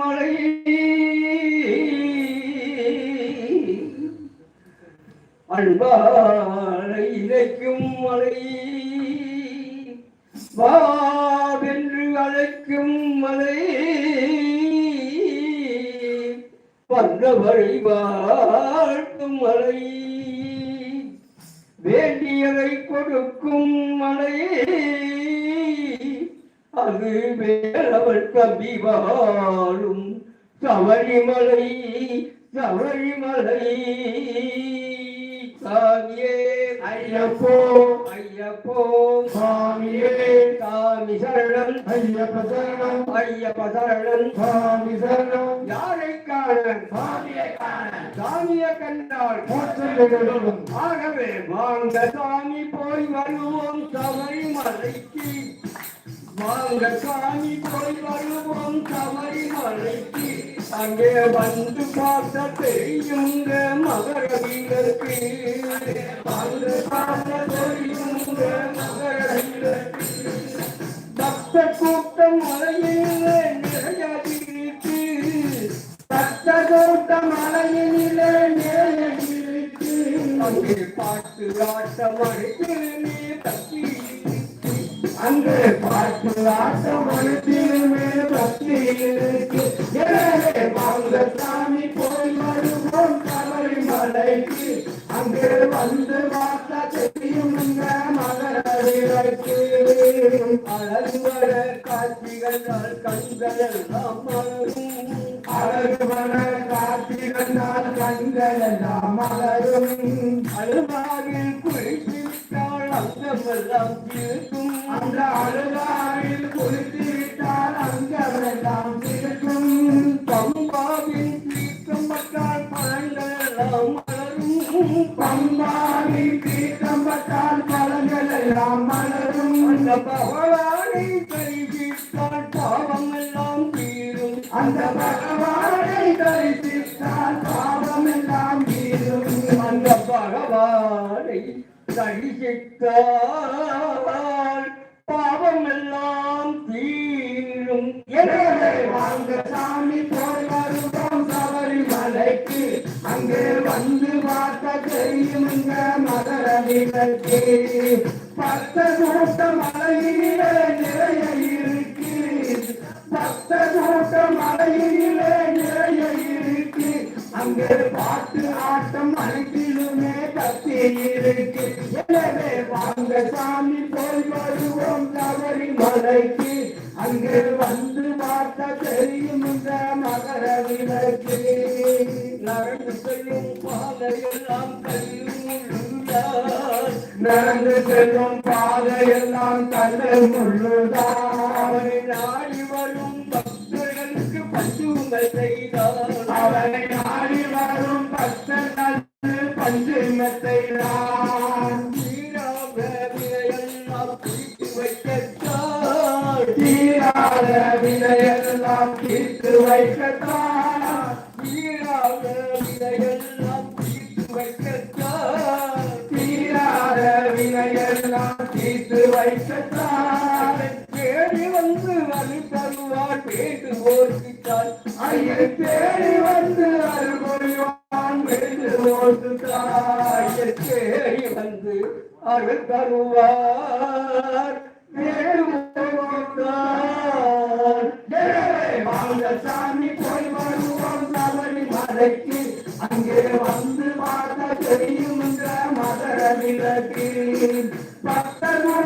மலை அன்பாலை இணைக்கும் மலை வாவென்று அழைக்கும் மலை வந்தவரை வாழ்த்தும் மலை வேண்டியதை கொடுக்கும் மலை அது வேலவள் கம்பி வாழும் சபரிமலை சபரிமலை சாமியே. ஐயப்போ. ஐயப்போ. சுவாமியே சாமி சரணம். ஐயப்ப சரணம். ஐயப்ப சரணம். சுவாமி சரணம். யாரை காண சுவாமியை காண சாமியை கண்டால் ஆகவே வாங்க சாமி போய் வருவோம் சபரிமலைக்கு. வாங்க சாமி போய் வருவோம் தவறி சபரிமலைக்கு அங்கே வந்து பார்த்த தெரியுங்க மகர வீரருக்கு வந்து பார்த்த தெரியுங்க மகர வீரருக்கு பக்த கூட்டம் மலையிலே நிறையாதிருக்கு பக்த கூட்டம் மலையிலே நிறையாதிருக்கு அங்கே பாட்டு ஆட்டம் அடித்து தப்பி அங்கே பாட்டு ஆட்டம் மனத்திலுமே பக்தி இருக்கு. எனவே வாங்க சாமி போய் வருவோம் சபரிமலைக்கு அங்கே வந்து பார்த்தா தெரியும் இந்த மகர விளக்கு அழகுவர காட்சிகள் கண்களெல்லாம் மலரும் அழகுவன காட்சிகளால் கண்கள் மலரும் அழுவாவில் குளித்து விட்டால் அங்கமெல்லாம் அந்த அழுதாவில் குளித்து விட்டால் அங்கமெல்லாம் இருக்கும் பம்பாவின் தீர்க்கம் பழங்கள் எல்லாம் மலரும் பம்பாவி தீர்த்தம்பட்டால் பழங்கள் எல்லாம் மலரும் அந்த பகவானை தரிசித்தால் பாவம் எல்லாம் தீரும் அந்த பகவானை தரிசித்தால் பாவம் எல்லாம் தீரும். அந்த பகவானை சகித்தால் பாவம் எல்லாம் தீரும் வாங்க சாமி போய் வருவோம் சபரிமலைக்கு. அங்கே வந்து பார்த்த தெரியும் இங்க மகர விளக்கு பக்த கூட்ட மலையிலே நிறைய இருக்கு. பத்த கூட்ட மலையில நிறைய இருக்கு. அங்கே பாட்டு ஆட்டம் அனைத்திலுமே கத்தி இருக்கு எனவே வாங்க சாமி போய் வருவோம் தவறி மலைக்கு அங்கே வந்து பார்த்த தெரியும் இந்த மகர விளக்கு நடந்து செல்லும் பாதையெல்லாம் கல்லுள்ளார் நடந்து செல்லும் பாதையெல்லாம் கல்லல் முள்ளுதான் நாடி வரும் பக்தர்களுக்கு பசுங்கள் செய்தார் அவனை பஞ்சுமத்தை நான் தீராத வினையெல்லாம் தீர்த்து வைக்கத்தான். தீராத வினையெல்லாம் தீர்த்து வைக்கத்தான். தீராத வினையெல்லாம் தீர்த்து வைக்கத்தான். தீராத வினையெல்லாம் தீர்த்து வைக்கத்தான். தேடி வந்து வழி தருவார் வேண்டுவோர்க்குத்தான் ஐயன் தேடி அருள் தருவார் சாமி போய் வருவோம். தவறி மலைக்கு அங்கே வந்து பார்த்த தெரியும் இந்த மகர விளக்கு பக்தர்கள்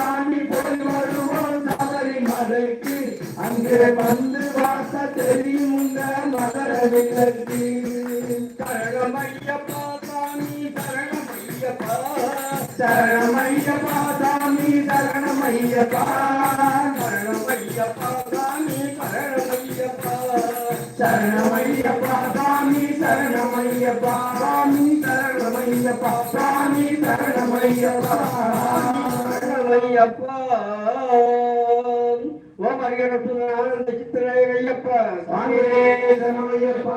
தாண்டி போய் வருவோம் சபரிமலைக்கு அங்கே வந்து வாச தெரியும் இந்த மகர விளக்கு. சரணமையப்பா சாமி சரணமையப்பா. சரணமையப்பா சாமி சரணமையப்பா. சரணமையப்பா சாமி சரணமையப்பா. சரணமையப்பா சாமி சரணமையப்பா சாமி சரணமையப்பா சாமி சரணமையப்பா. சரணமையப்பா ஓம் அரியணத்து ஆனந்த சித்திரை ஐயப்பா. சாமியே சரணமையப்பா